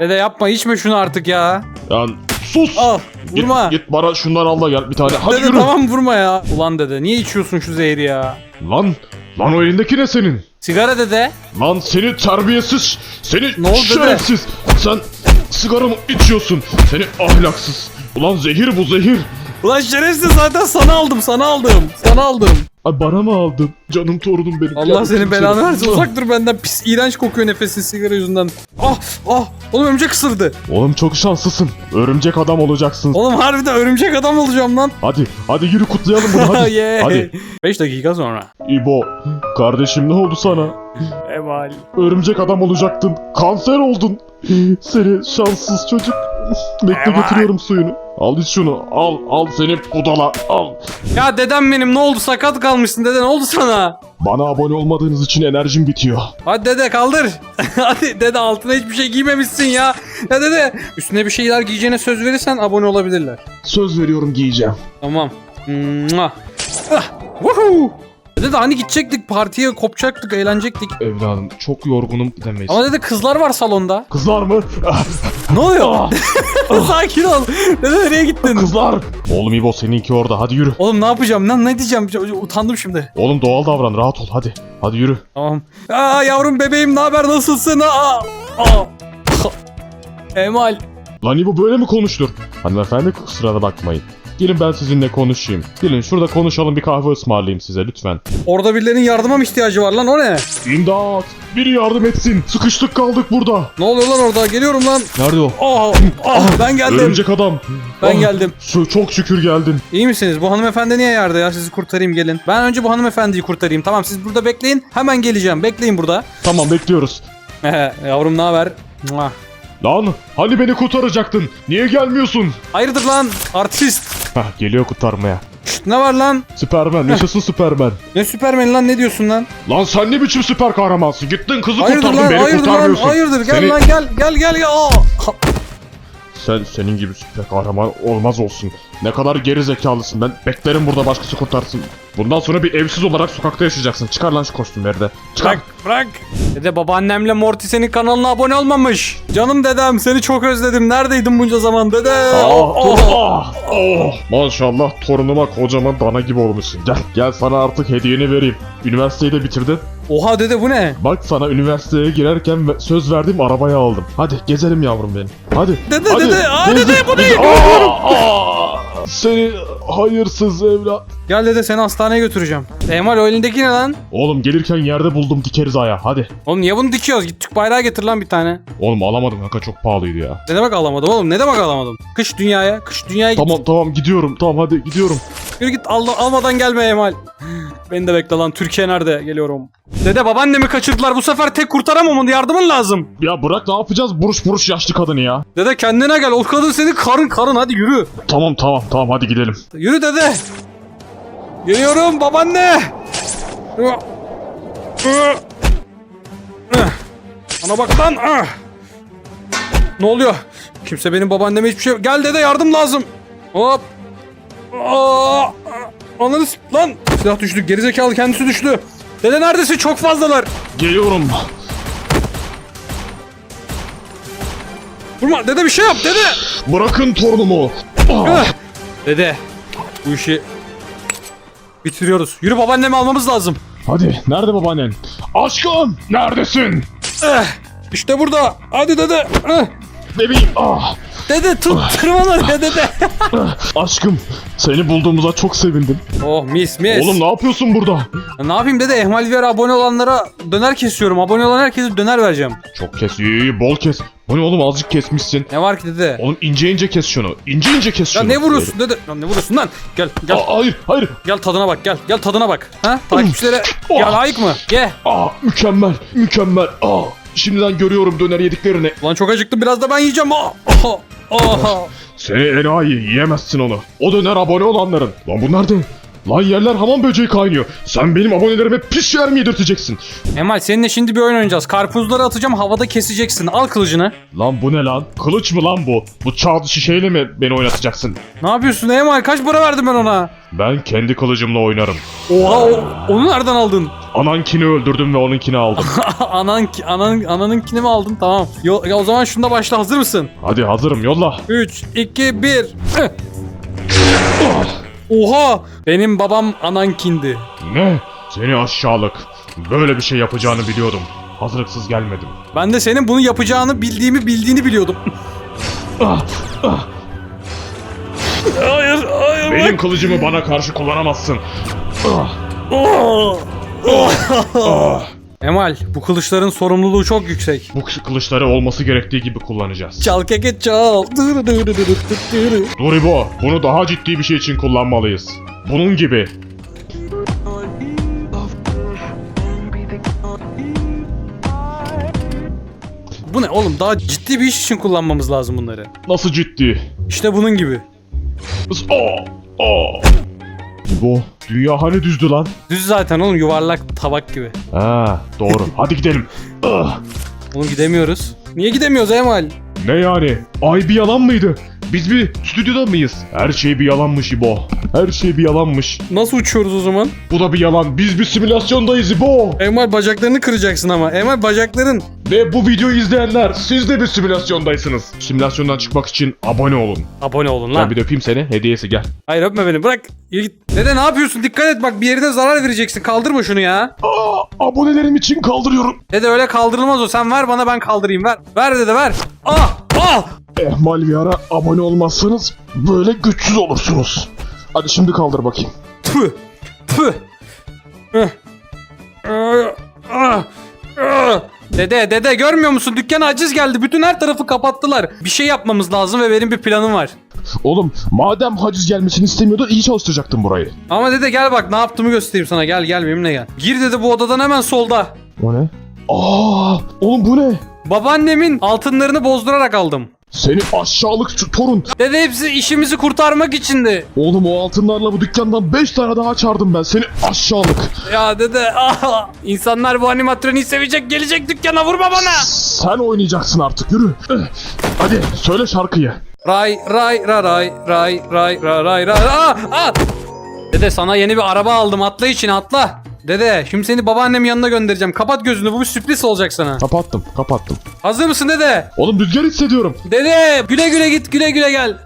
Dede yapma içme şunu artık ya. Lan sus. Al Git, vurma. git bana şundan al da gel bir tane. Hadi dede yürü. tamam vurma ya. Ulan dede niye içiyorsun şu zehri ya? Lan. Lan o elindeki ne senin? Sigara dede. Lan seni terbiyesiz. Seni Ne oldu dede? şerefsiz. Sen sigara mı içiyorsun? Seni ahlaksız. Ulan zehir bu zehir. Ulan şerefsiz zaten sana aldım sana aldım. Sana aldım. Ay bana mı aldın? Canım torunum benim. Allah senin belanı seni. versin. Uzak dur benden pis iğrenç kokuyor nefesin sigara yüzünden. Ah ah oğlum örümcek ısırdı. Oğlum çok şanslısın. Örümcek adam olacaksın. Oğlum harbiden örümcek adam olacağım lan. Hadi hadi yürü kutlayalım bunu hadi. Yeah. hadi. 5 dakika sonra. İbo kardeşim ne oldu sana? Eval. Örümcek adam olacaktın. Kanser oldun. Seni şanssız çocuk. Bekle Eyvah. getiriyorum suyunu. Al iç şunu. Al al seni budala. Al. Ya dedem benim ne oldu sakat kalmışsın dede ne oldu sana? Bana abone olmadığınız için enerjim bitiyor. Hadi dede kaldır. Hadi dede altına hiçbir şey giymemişsin ya. Ya dede üstüne bir şeyler giyeceğine söz verirsen abone olabilirler. Söz veriyorum giyeceğim. Tamam. Mua. Ah, woohoo. Dede hani gidecektik partiye kopacaktık eğlenecektik. Evladım çok yorgunum demeyiz. Ama dede kızlar var salonda. Kızlar mı? Ah, Ne oluyor? Sakin ol. Dede nereye gittin? Kızlar. Oğlum İbo seninki orada hadi yürü. Oğlum ne yapacağım lan ne diyeceğim utandım şimdi. Oğlum doğal davran rahat ol hadi. Hadi yürü. Tamam. Aa yavrum bebeğim ne haber nasılsın? Aa, aa. Emal. Lan İbo böyle mi konuştur? Hanımefendi kusura bakmayın. Gelin ben sizinle konuşayım. Gelin şurada konuşalım bir kahve ısmarlayayım size lütfen. Orada birilerinin yardıma mı ihtiyacı var lan o ne? İmdat! Biri yardım etsin. Sıkıştık kaldık burada. Ne oluyor lan orada? Geliyorum lan. Nerede o? Aa, ah, ben geldim. Örümcek adam. Ben Ah, geldim. Şu, çok şükür geldin. İyi misiniz? Bu hanımefendi niye yerde ya? Sizi kurtarayım gelin. Ben önce bu hanımefendiyi kurtarayım. Tamam siz burada bekleyin. Hemen geleceğim. Bekleyin burada. Tamam bekliyoruz. Yavrum ne haber? Lan hani beni kurtaracaktın? Niye gelmiyorsun? Hayırdır lan? Artist. Hah geliyor kurtarmaya. Ne var lan? Süpermen yaşasın Süpermen. Ne süpermen lan ne diyorsun lan? Lan sen ne biçim süper kahramansın? Gittin kızı Hayırdır kurtardın lan? beni Hayırdır lan? kurtarmıyorsun. Hayırdır? Gel Seni- lan gel. Gel gel gel. Aa. Sen senin gibi süper kahraman olmaz olsun. Ne kadar geri zekalısın ben beklerim burada başkası kurtarsın. Bundan sonra bir evsiz olarak sokakta yaşayacaksın. Çıkar lan şu kostümleri de. Çıkar. Bırak bırak. Dede babaannemle Morty senin kanalına abone olmamış. Canım dedem seni çok özledim. Neredeydin bunca zaman dede? Ah, Oh, oh. ah, oh. Maşallah torunuma kocaman dana gibi olmuşsun. Gel gel sana artık hediyeni vereyim. Üniversiteyi de bitirdin. Oha dede bu ne? Bak sana üniversiteye girerken ve- söz verdiğim arabayı aldım. Hadi gezelim yavrum benim. Hadi. Dede, hadi. dede, aa, dede, bu ne? gezdik. Aa, aa. Seni hayırsız evlat. Gel dede seni hastaneye götüreceğim. Emal o elindeki ne lan? Oğlum gelirken yerde buldum dikeriz aya. Hadi. Oğlum niye bunu dikiyoruz? Git Türk bayrağı getir lan bir tane. Oğlum alamadım kanka çok pahalıydı ya. Ne demek alamadım oğlum? Ne demek alamadım? Kış dünyaya, kış dünyaya git. Tamam tamam gidiyorum. Tamam hadi gidiyorum. Yürü git al, almadan gelme Emal. Beni de bekle lan. Türkiye nerede? Geliyorum. Dede babaannemi kaçırdılar. Bu sefer tek kurtaramam onu. Yardımın lazım. Ya bırak ne yapacağız? Buruş buruş yaşlı kadını ya. Dede kendine gel. O kadın senin karın karın. Hadi yürü. Tamam tamam tamam hadi gidelim. Yürü dede. Geliyorum babaanne. Ana bak lan. Ne oluyor? Kimse benim babaanneme hiçbir şey... Gel dede yardım lazım. Hop. Aa. Ananı lan. Silah düştü. Gerizekalı kendisi düştü. Dede neredesin? Çok fazlalar. Geliyorum. Vurma. Dede bir şey yap dede. Bırakın torunumu. Ah. Dede. Bu işi bitiriyoruz. Yürü babaannemi almamız lazım. Hadi nerede babaannen? Aşkım neredesin? Eh, İşte burada. Hadi dede. Eh. Bebeğim. Ah. Dede tut tırman oraya dede. Aşkım seni bulduğumuza çok sevindim. oh mis mis. Oğlum ne yapıyorsun burada? Ya ne yapayım dede Ehmal VR abone olanlara döner kesiyorum. Abone olan herkese döner vereceğim. Çok kes iyi iyi bol kes. Bu ne oğlum azıcık kesmişsin. Ne var ki dede? Oğlum ince ince kes şunu. İnce ince kes Ya şunu. ne vuruyorsun dede? Lan ne vuruyorsun lan? Gel gel Aa, hayır hayır. gel tadına bak gel. Gel tadına bak. Ha? Takipçilere Oh. ya layık mı? Ye. Aa mükemmel mükemmel. Aa şimdiden görüyorum döner yediklerini. Ulan çok acıktım biraz da ben yiyeceğim. Ah, ah, ah. Seni enayi yiyemezsin onu. O döner abone olanların. Lan bunlar ne? Lan yerler hamam böceği kaynıyor. Sen benim abonelerime pis yer mi yedirteceksin? Emal seninle şimdi bir oyun oynayacağız. Karpuzları atacağım havada keseceksin. Al kılıcını. Lan bu ne lan? Kılıç mı lan bu? Bu çağ dışı şeyle mi beni oynatacaksın? Ne yapıyorsun Emal? Kaç para verdim ben ona? Ben kendi kılıcımla oynarım. Oha o, onu nereden aldın? Anankini öldürdüm ve onunkini aldım. Anan, anan, ananınkini mi aldın? Tamam. Yo, ya o zaman şunda başla. Hazır mısın? Hadi hazırım yolla. 3, 2, 1. Oha! Benim babam anankindi. Ne? Seni aşağılık. Böyle bir şey yapacağını biliyordum. Hazırlıksız gelmedim. Ben de senin bunu yapacağını bildiğimi bildiğini biliyordum. Ah, ah. hayır, hayır. Benim kılıcımı bana karşı kullanamazsın. Ah, ah. Emal, bu kılıçların sorumluluğu çok yüksek. Bu kılıçları olması gerektiği gibi kullanacağız. Çal keke çal. Doribo, bunu daha ciddi bir şey için kullanmalıyız. Bunun gibi. Bu ne oğlum? Daha ciddi bir iş için kullanmamız lazım bunları. Nasıl ciddi? İşte bunun gibi. Oh, oh. Bu dünya hani düzdü lan? Düz zaten oğlum yuvarlak tabak gibi. Ha, doğru. Hadi gidelim. Ah, Oğlum gidemiyoruz. Niye gidemiyoruz Emal? ne yani? Ay bir yalan mıydı? Biz bir stüdyoda mıyız? Her şey bir yalanmış İbo. Her şey bir yalanmış. Nasıl uçuyoruz o zaman? Bu da bir yalan. Biz bir simülasyondayız İbo. Emal bacaklarını kıracaksın ama. Emal bacakların. Ve bu videoyu izleyenler siz de bir simülasyondaysınız. Simülasyondan çıkmak için abone olun. Abone olun Ben lan. bir de öpeyim seni. Hediyesi gel. Hayır öpme beni bırak. Yürü git. Dede ne yapıyorsun? Dikkat et bak bir yerine zarar vereceksin. Kaldırma şunu ya. Aa, abonelerim için kaldırıyorum. Dede öyle kaldırılmaz o. Sen ver bana ben kaldırayım ver. Ver dede ver. Ah! Ah! Ehmal bir ara abone olmazsanız böyle güçsüz olursunuz. Hadi şimdi kaldır bakayım. Tüh! Tüh! Hıh. Ah, ah, ah. Dede dede görmüyor musun? Dükkana aciz geldi. Bütün her tarafı kapattılar. Bir şey yapmamız lazım ve benim bir planım var. Oğlum madem haciz gelmesini istemiyordun iyi çalıştıracaktın burayı. Ama dede gel bak ne yaptığımı göstereyim sana. Gel gel benimle gel. Gir dedi bu odadan hemen solda. O ne? Aa, oğlum bu ne? Babaannemin altınlarını bozdurarak aldım. Seni aşağılık şu torun. Dede hepsi işimizi kurtarmak içindi. Oğlum o altınlarla bu dükkandan 5 tane daha çağırdım ben. Seni aşağılık. Ya dede ah, insanlar bu animatroniği sevecek gelecek dükkana vurma bana. Sen oynayacaksın artık yürü. Hadi söyle şarkıyı. Ray ray ra ray ray ray ra ray ray ah, ah. Dede sana yeni bir araba aldım atla içine atla. Dede şimdi seni babaannemin yanına göndereceğim. Kapat gözünü bu bir sürpriz olacak sana. Kapattım kapattım. Hazır mısın dede? Oğlum rüzgar hissediyorum. Dede güle güle git güle güle gel.